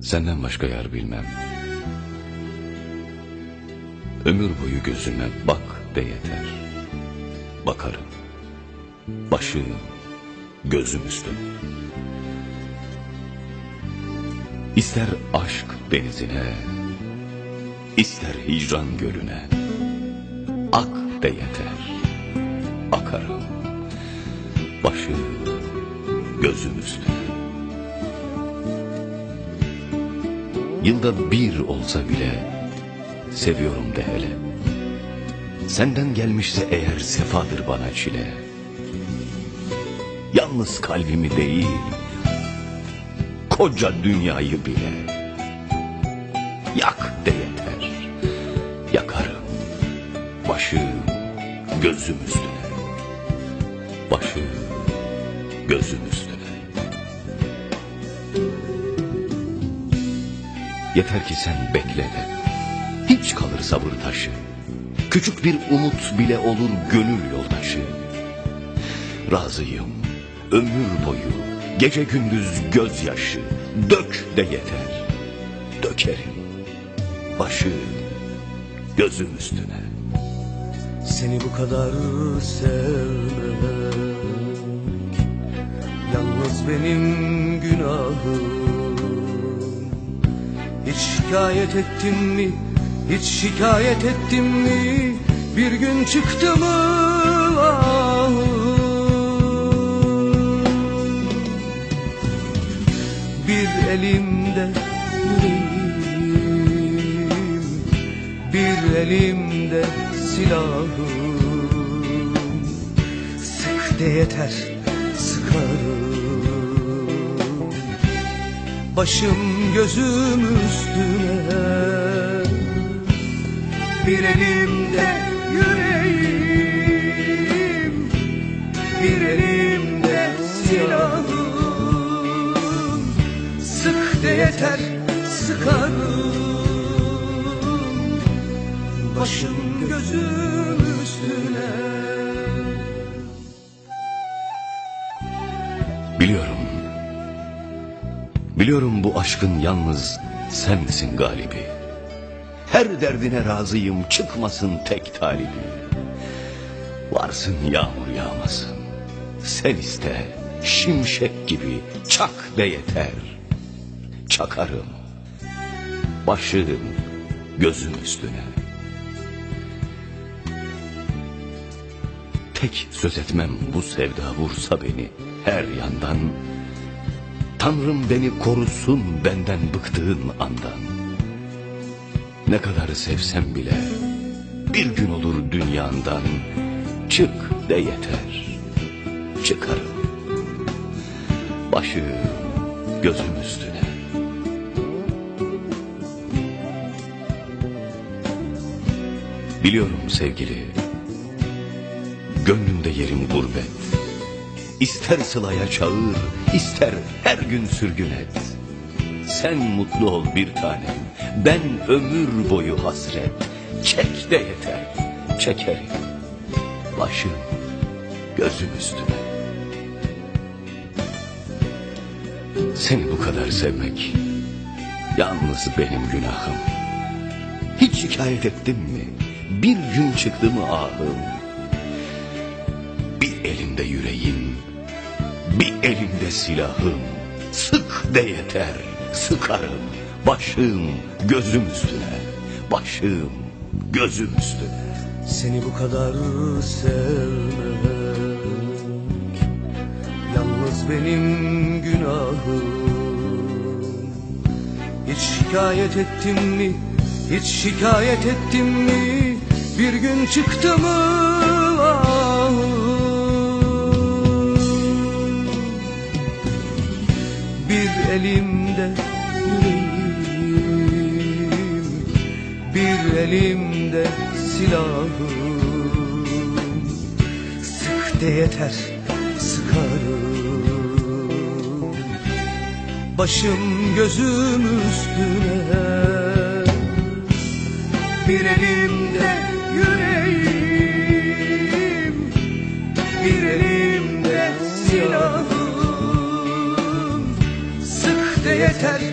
Senden başka yar bilmem. Ömür boyu gözüme bak de yeter. Bakarım. Başım, gözüm üstüne. İster aşk denizine, ister hicran gölüne. Ak de yeter. Akarım. Başım, gözüm üstüne. Yılda bir olsa bile seviyorum de hele. Senden gelmişse eğer sefadır bana çile. Yalnız kalbimi değil, koca dünyayı bile. Yak de yeter, yakarım. Başım, gözüm üstüne. Başım, gözüm üstüne. Yeter ki sen bekle de. Hiç kalır sabır taşı. Küçük bir umut bile olur gönül yoldaşı. Razıyım ömür boyu gece gündüz gözyaşı dök de yeter. Dökerim başı gözüm üstüne. Seni bu kadar sevmek Yalnız benim günahım şikayet ettim mi? Hiç şikayet ettim mi? Bir gün çıktı mı ahım? Bir elimde yüreğim Bir elimde silahım Sık de yeter Başım gözüm üstüne. Bir elimde yüreğim Bir elimde silahım. Sık de yeter sıkarım. Başım gözüm üstüne. Biliyorum. Biliyorum bu aşkın yalnız sensin galibi. Her derdine razıyım çıkmasın tek talibi. Varsın yağmur yağmasın. Sen iste şimşek gibi çak de yeter. Çakarım. Başım gözüm üstüne. Tek söz etmem bu sevda vursa beni her yandan. Tanrım beni korusun benden bıktığın andan. Ne kadar sevsem bile bir gün olur dünyandan. Çık de yeter, çıkarım. Başım gözüm üstüne. Biliyorum sevgili, Gönlümde yerim gurbet. İster sılaya çağır, ister her gün sürgün et. Sen mutlu ol bir tanem, ben ömür boyu hasret. Çek de yeter, çekerim. Başım, gözüm üstüne. Seni bu kadar sevmek, yalnız benim günahım. Hiç şikayet ettim mi? Bir gün çıktı mı ahım? Bir elimde yüreğim, bir elimde silahım. Sık de yeter, sıkarım. Başım gözüm üstüne, başım gözüm üstüne. Seni bu kadar sevmek Yalnız benim günahım Hiç şikayet ettim mi? Hiç şikayet ettim mi? Bir gün çıktı mı elimde silahım Sık de yeter sıkarım. Başım gözüm üstüne. Bir elimde yüreğim Bir elimde silahım. Sık de yeter